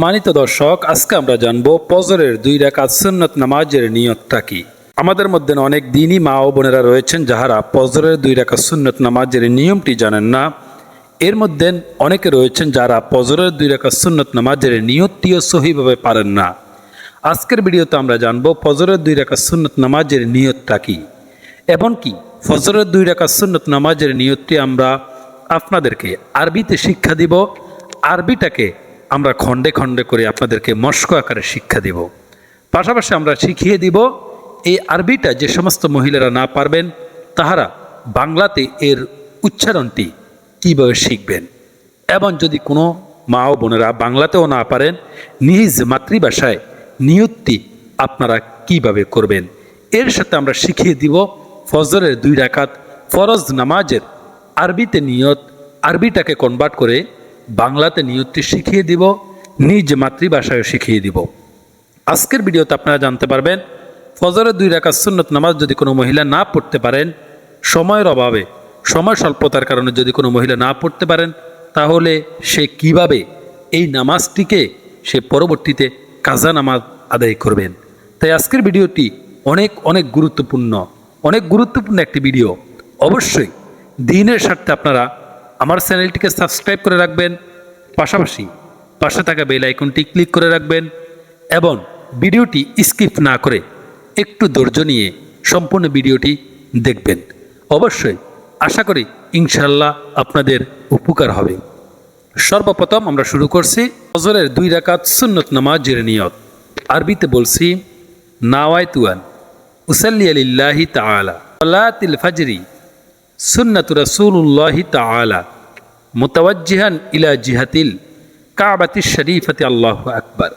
সম্মানিত দর্শক, আজকে আমরা জানব পজরের দুই রাকাত সুন্নত নামাজের নিয়তটা কি। আমাদের মধ্যে অনেক দিনই মা ও বোনেরা রয়েছেন যাহারা পজরের দুই রাকাত সুন্নত নামাজের নিয়মটি জানেন না। এর মধ্যে অনেকে রয়েছেন যারা পজরের দুই রাকাত সুন্নত নামাজের নিয়তটিও সহিভাবে পারেন না। আজকের ভিডিওতে আমরা জানব ফজরের দুই রাকাত সুন্নত নামাজের নিয়তটা কি। এমনকি ফজরের দুই রাকাত সুন্নত নামাজের নিয়তটি আমরা আপনাদেরকে আরবিতে শিক্ষা দিব। আরবিটাকে আমরা খণ্ডে খণ্ডে করে আপনাদেরকে মস্ক আকারে শিক্ষা দিব। পাশাপাশি আমরা শিখিয়ে দিব, এই আরবিটা যে সমস্ত মহিলারা না পারবেন, তাহারা বাংলাতে এর উচ্চারণটি কীভাবে শিখবেন? এবং যদি কোনো মা ও বোনেরা বাংলাতেও না পারেন, নিজ মাতৃভাষায় নিয়তটি আপনারা কীভাবে করবেন? এর সাথে আমরা শিখিয়ে দিব, ফজরের দুই রাকাত ফরজ নামাজের আরবিতে নিয়ত, আরবিটাকে কনভার্ট করে বাংলাতে নিয়তটি শিখিয়ে দিব, নিজ মাতৃভাষায় শিখিয়ে দিব। আজকের ভিডিওতে আপনারা জানতে পারবেন, ফজরের দুই রাকাত সুন্নত নামাজ যদি কোনো মহিলা না পড়তে পারেন, সময়ের অভাবে, সময় স্বল্পতার কারণে যদি কোনো মহিলা না পড়তে পারেন, তাহলে সে কীভাবে এই নামাজটিকে সে পরবর্তীতে কাজা নামাজ আদায় করবেন? তাই আজকের ভিডিওটি অনেক অনেক গুরুত্বপূর্ণ অনেক গুরুত্বপূর্ণ একটি ভিডিও। অবশ্যই দিনের স্বার্থে আপনারা আমার চ্যানেলটিকে সাবস্ক্রাইব করে রাখবেন পাশাপাশি পাশে থাকা বেল আইকনটি ক্লিক করে রাখবেন এবং ভিডিওটি স্কিপ না করে একটু ধৈর্য নিয়ে সম্পূর্ণ ভিডিওটি দেখবেন। অবশ্যই আশা করি ইনশাল্লাহ আপনাদের উপকার হবে। সর্বপ্রথম আমরা শুরু করছি ফজরের দুই রাকাত সুন্নত নামাজের নিয়ত। আরবিতে বলছি, নাওয়াইতুয়ান, উসাল্লি আলিল্লাহি তাআলা, সালাতিল ফাজরি, সুন্নাতু রাসূলুল্লাহি তাআলা। মুতাওয়াজ্জিহান ইলা জিহাতিল কাবাতি শরীফতি আল্লাহু আকবার।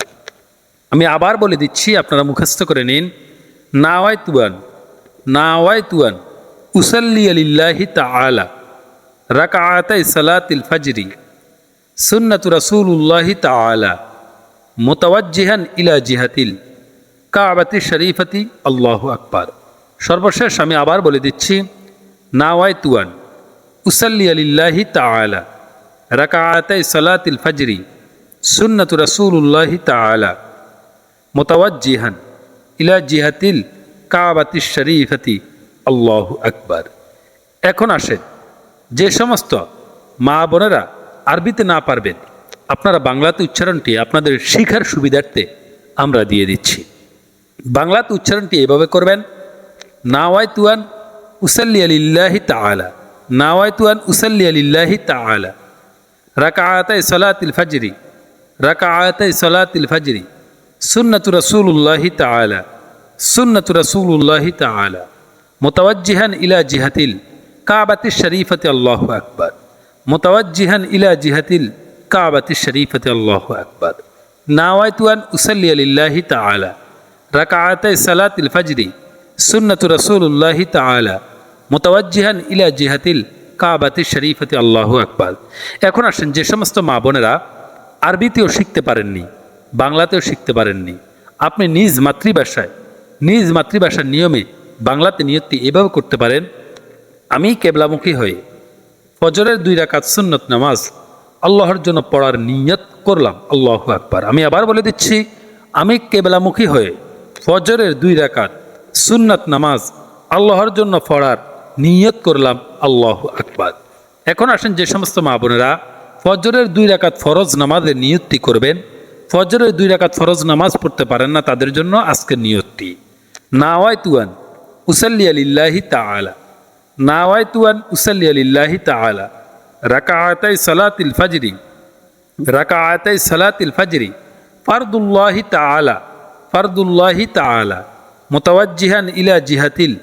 আমি আবার বলে দিচ্ছি, আপনারা মুখস্থ করে নিন। নাওয়াই তুয়ান নাওয়াই তুয়ান উসাল্লি আলিল্লাহি তাআলা, রাকাআতাই সালাতিল ফাজরি, সুন্নাতু রাসূলুল্লাহি তাআলা, মুতাওয়াজ্জিহান ইলা জিহাতিল কাবাতি শরীফতি আল্লাহু আকবার। সর্বশেষ আমি আবার বলে দিচ্ছি নাওয়াই তুয়ান উসাল্লি আলিল্লাহি তাআলা রাকাআতাই সালাতিল ফাজরি, সুন্নাতু রাসূলুল্লাহি তাআলা, মোতাওয়াজ্জিহান ইলা জিহাতিল কাবাতি শরীফতি। আল্লাহ আকবার। এখন আসেন, যে সমস্ত মা বোনেরা আরবিতে না পারবেন, আপনারা বাংলাতে উচ্চারণটি আপনাদের শিখার সুবিধার্থে আমরা দিয়ে দিচ্ছি। বাংলাতে উচ্চারণটি এভাবে করবেন নাওয়াই তুয়ান উসাল্লি আলিল্লাহি তাআলা নাওয়াই তুয়ান উসাল্লি আলিল্লাহি তাআলা রাকাআতাই সালাতিল ফাজরি রাকাআতাই সালাতিল ফাজরি সুন্নাতু রাসূলুল্লাহি তাআলা সুন্নাতু রাসূলুল্লাহি তাআলা মুতাওয়াজ্জিহান ইলা জিহাতিল কাবাতি শরীফতি আল্লাহু আকবার মুতাওয়াজ্জিহান ইলা জিহাতিল কাবাতি শরীফতি আল্লাহু আকবার নাওয়াইতু আন উসাল্লি লিল্লাহি তাআলা রাকাআতাই সালাতিল ফাজরি সুন্নাতু রাসূলুল্লাহি তাআলা মুতাওয়াজ্জিহান ইলা জিহাতিল কাবাতি শরীফতি আল্লাহু আকবার। এখন আসেন, যে সমস্ত মা বোনেরা আরবিতেও শিখতে পারেননি, বাংলাতেও শিখতে পারেননি, আপনি নিজ মাতৃভাষায়, নিজ মাতৃভাষার নিয়মে বাংলাতে নিয়তটি এভাবে করতে পারেন, আমি কেবলামুখী হয়ে ফজরের দুই রাকাত সুন্নত নামাজ আল্লাহর জন্য পড়ার নিয়ত করলাম, আল্লাহ আকবার। আমি আবার বলে দিচ্ছি, আমি কেবলামুখী হয়ে ফজরের দুই রাকাত সুন্নত নামাজ আল্লাহর জন্য পড়ার নিয়ত করলাম, আল্লাহ আকবার। এখন আসেন যে সমস্ত মা বোনেরা, ফজরের দুই রাকাত ফরজ নামাজের নিয়তটি করবেন। ফজরের দুই রাকাত ফরজ নামাজ পড়তে পারেন না তাদের জন্য আজকের নিয়তটি। নাওয়াই তুয়ান উসাল্লি আলিল্লাহি তাআলা। নাওয়াই তুয়ান উসাল্লি আলিল্লাহি তাআলা। রাকাআতাই সালাতিল ফাজরি। রাকাআতাই সালাতিল ফাজরি। ফারদুল্লাহি তাআলা। ফারদুল্লাহি তাআলা। মুতাওয়াজ্জিহান ইলা জিহাতিল।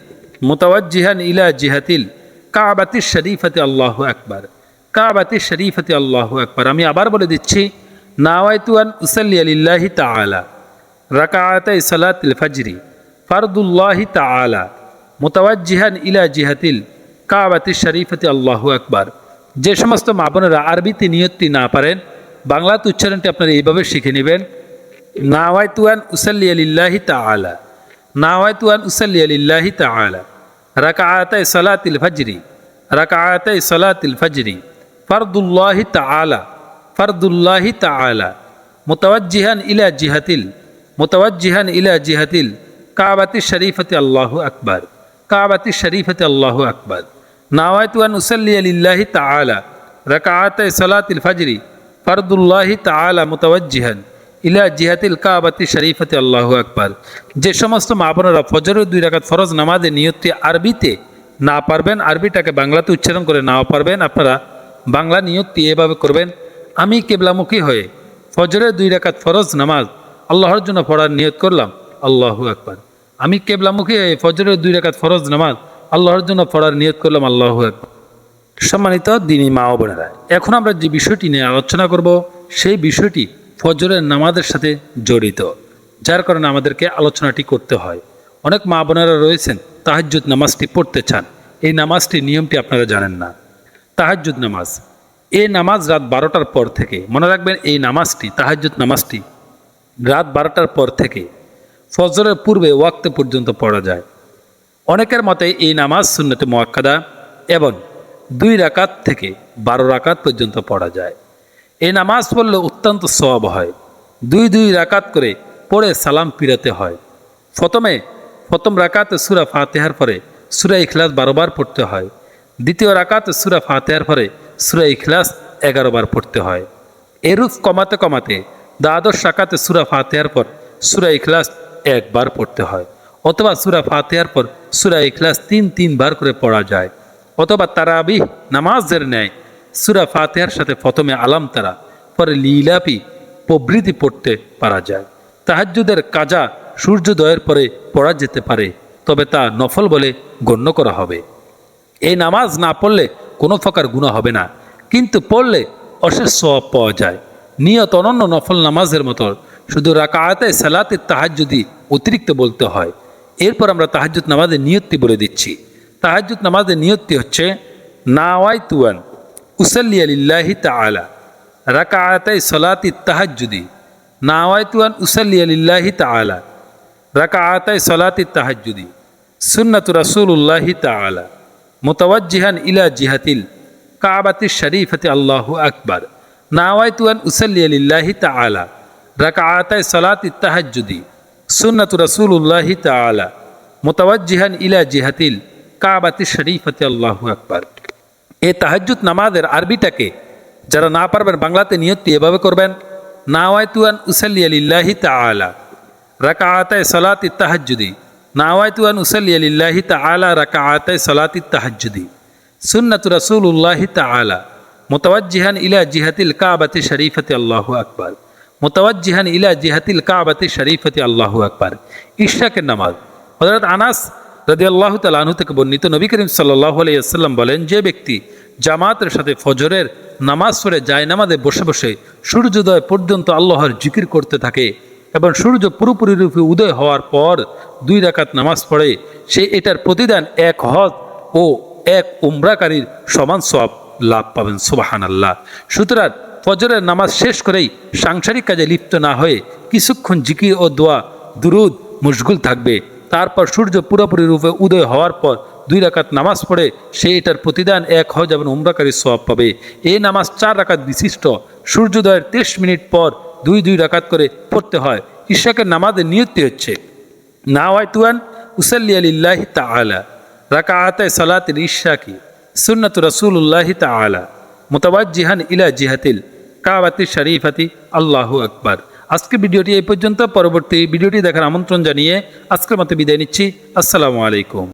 মুতাওয়াজ্জিহান ইলা জিহাতিল কাবাতি শরীফতি আল্লাহু আকবার। কাবাতি শরীফতি আল্লাহু আকবার। আমি আবার বলে দিচ্ছি, নাওয়াইতু আন উসাল্লি আলিল্লাহি তাআলা, রাকাআতাই সালাতিল ফাজরি, ফারদুল্লাহি তাআলা, মুতাওয়াজ্জিহান ইলা জিহাতিল কাবাতি শরীফতি আল্লাহু আকবার। যে সমস্ত মা আরবিতে নিয়তটি না পারেন বাংলাতে উচ্চারণটি আপনারা এইভাবে শিখে নেবেন, নাওয়াইতু আন উসাল্লি আলিল্লাহি তাআলা, নাওয়াইতু আন উসাল্লি আলিল্লাহি তাআলা। রাকাআতাই সালাতিল ফাজরি, রাকাআতাই সালাতিল ফাজরি, ফারদুল্লাহি তাআলা ফারদুল্লাহি তাআলা, মোতাওয়াজ্জিহান ইলা জিহাতিল, মোতাওয়াজ্জিহান ইলা জিহাতিল, কাবাতি শরীফতে আল্লাহু আকবার, কাবাতি শরীফতে আল্লাহু আকবার। নাওয়াইতু আন উসাল্লি আলিল্লাহি তাআলা রাকাআতে সালাতিল ফজরি, ফরদুল্লাহি তাআলা মুতাওয়াজ্জিহান। ইলা জিহাতিল কাবাতি শরীফতে, আল্লাহ আকবার। যে সমস্ত মা বোনেরা ফজরের দুই রাকাত ফরজ নামাজে নিয়তটি আরবিতে না পারবেন, আরবিটাকে বাংলাতে উচ্চারণ করে নাও পারবেন, আপনারা বাংলা নিয়তটি এভাবে করবেন। আমি কেবলামুখী হয়ে ফজরের দুই রাকাত ফরজ নামাজ আল্লাহর জন্য পড়ার নিয়ত করলাম, আল্লাহু আকবার। আমি কেবলামুখী হয়ে ফজরের দুই রাকাত ফরজ নামাজ আল্লাহর জন্য পড়ার নিয়ত করলাম, আল্লাহ আকবার। সম্মানিত দিনী মা বোনেরা, এখন আমরা যে বিষয়টি নিয়ে আলোচনা করব, সেই বিষয়টি ফজরের নামাজের সাথে জড়িত, যার কারণে আমাদেরকে আলোচনাটি করতে হয়। অনেক মা বোনেরা রয়েছেন, তাহাজ্জুদ নামাজটি পড়তে চান। এই নামাজটির নিয়মটি আপনারা জানেন না। তাহাজ্জুদ নামাজ। এই নামাজ রাত বারোটার পর থেকে, মনে রাখবেন এই নামাজটি, তাহাজ্জুদ নামাজটি রাত বারোটার পর থেকে ফজরের পূর্বে ওয়াক্তে পর্যন্ত পড়া যায়। অনেকের মতে এই নামাজ সুন্নতে মোয়াক্কাদা এবং দুই রাকাত থেকে বারো রাকাত পর্যন্ত পড়া যায়। এই নামাজ পড়লে অত্যন্ত সব হয়। দুই দুই রাকাত করে পড়ে সালাম পিরাতে হয়। প্রথমে, প্রথম রাকাতে সুরা ফাতেহার পরে সুরা ইখলাস বারোবার পড়তে হয়। দ্বিতীয় রাকাতে সুরা ফাতেহার পরে সুরা ইখলাস এগারো বার পড়তে হয়। এরূপ কমাতে কমাতে দ্বাদশ রাকাতে সুরা ফাতেহার পর সুরা ইখলাস একবার পড়তে হয়। অথবা সুরা ফাতেহার পর সুরা ইখলাস তিন তিনবার করে পড়া যায়। অথবা তারাবিহ নামাজের ন্যায় সুরা ফাতেহার সাথে প্রথমে আলাম তারা, পরে লীলাপি প্রবৃতি পড়তে পারা যায়। তাহাজ্জুদের কাজা সূর্যোদয়ের পরে পড়া যেতে পারে, তবে তা নফল বলে গণ্য করা হবে। এই নামাজ না পড়লে কোনো প্রকার গুণা হবে না, কিন্তু পড়লে অশেষ সওয়াব পাওয়া যায়। নিয়ত অনন্য নফল নামাজের মতো শুধু রাকাতে সালাতে তাহাজ্জুদি অতিরিক্ত বলতে হয়। এরপর আমরা তাহাজ্জুদ নামাজের নিয়তটি বলে দিচ্ছি। তাহাজ্জুদ নামাজের নিয়তটি হচ্ছে নাওয়াই তুয়ান উসাল্লি আলিল্লাহি তাআলা রাকাতে সলাতি তাহাজ্জুদি নাওয়াই তুয়ান উসাল্লি আলিল্লাহি তাআলা রাকাতে সলাতি তাহাজ্জুদি সুন্নাতু রাসূলুল্লাহি তাআলা মুতাওয়াজ্জিহান ইলা জিহাতিল কাবাতি শরীফতি আল্লাহু আকবার নাওয়াইতু আন উসাল্লি লিল্লাহি তাআলা রাকাআতাই সালাতি তাহাজ্জুদি সুন্নাতু রাসূলুল্লাহি তাআলা মুতাওয়াজ্জিহান ইলা জিহাতিল কাবাতি শরীফতি আল্লাহু আকবার এই তাহাজ্জুদ নামাজের আরবিটাকে যারা না পারবেন বাংলাতে নিয়তটি এভাবে করবেন নাওয়াইতু আন উসাল্লি লিল্লাহি তাআলা, রাকাআতাই সালাতি তাহাজ্জুদি নাওয়াইতু আন উসাল্লি আলিল্লাহি লিল্লাহি তাআলা, রাকাআতাই সালাতি তাহাজ্জুদি, সুন্নাতু রাসূলুল্লাহি তাআলা, মুতাওয়াজ্জিহান ইলা জিহাতিল কাবাতি শরীফতে আল্লাহ আকবার, মুতাওয়াজ্জিহান ইলা জিহাতিল কাবাতি শরীফতে আল্লাহ আকবার। ইশরাকের নামাজ। হযরত আনাস রাদিয়াল্লাহু তাআলা আনহু থেকে বর্ণিত নবী করিম সাল্লাল্লাহু আলাইহি ওয়াসাল্লাম বলেন, যে ব্যক্তি জামাতের সাথে ফজরের নামাজ পড়ে যায় নামাজে বসে বসে সূর্যোদয় পর্যন্ত আল্লাহর জিকির করতে থাকে এবং সূর্য পুরোপুরি রূপে উদয় হওয়ার পর দুই রাকাত নামাজ পড়ে, সে এটার প্রতিদান এক হজ ও এক উমরাকারীর সমান সব লাভ পাবেন। সুবাহান আল্লাহ সুতরাং ফজরের নামাজ শেষ করেই সাংসারিক কাজে লিপ্ত না হয়ে কিছুক্ষণ জিকির ও দোয়া, দুরুদ, মুশগুল থাকবে। তারপর সূর্য পুরোপুরি রূপে উদয় হওয়ার পর দুই রাকাত নামাজ পড়ে সে এটার প্রতিদান এক হজ এবং উমরাকারীর সব পাবে। এই নামাজ চার রাকাত বিশিষ্ট। সূর্যোদয়ের তেইশ মিনিট পর দুই দুই রাকাত করে পড়তে হয়। ইশাকের নামাজের নিয়তি হচ্ছে নাওয়াইতুয়ান উসাল্লি আলিল্লাহি তাআলা। রাকাআতায় সালাতিল ইশাকি, সুন্নাতু আলা মোতাবাজ জিহান ইলা জিহাতিল কাবাতি শরীফাতি, আল্লাহু আকবার। আজকে ভিডিওটি এই পর্যন্ত। পরবর্তী ভিডিওটি দেখার আমন্ত্রণ জানিয়ে আজকের মতো বিদায় নিচ্ছি। আসসালামু আলাইকুম।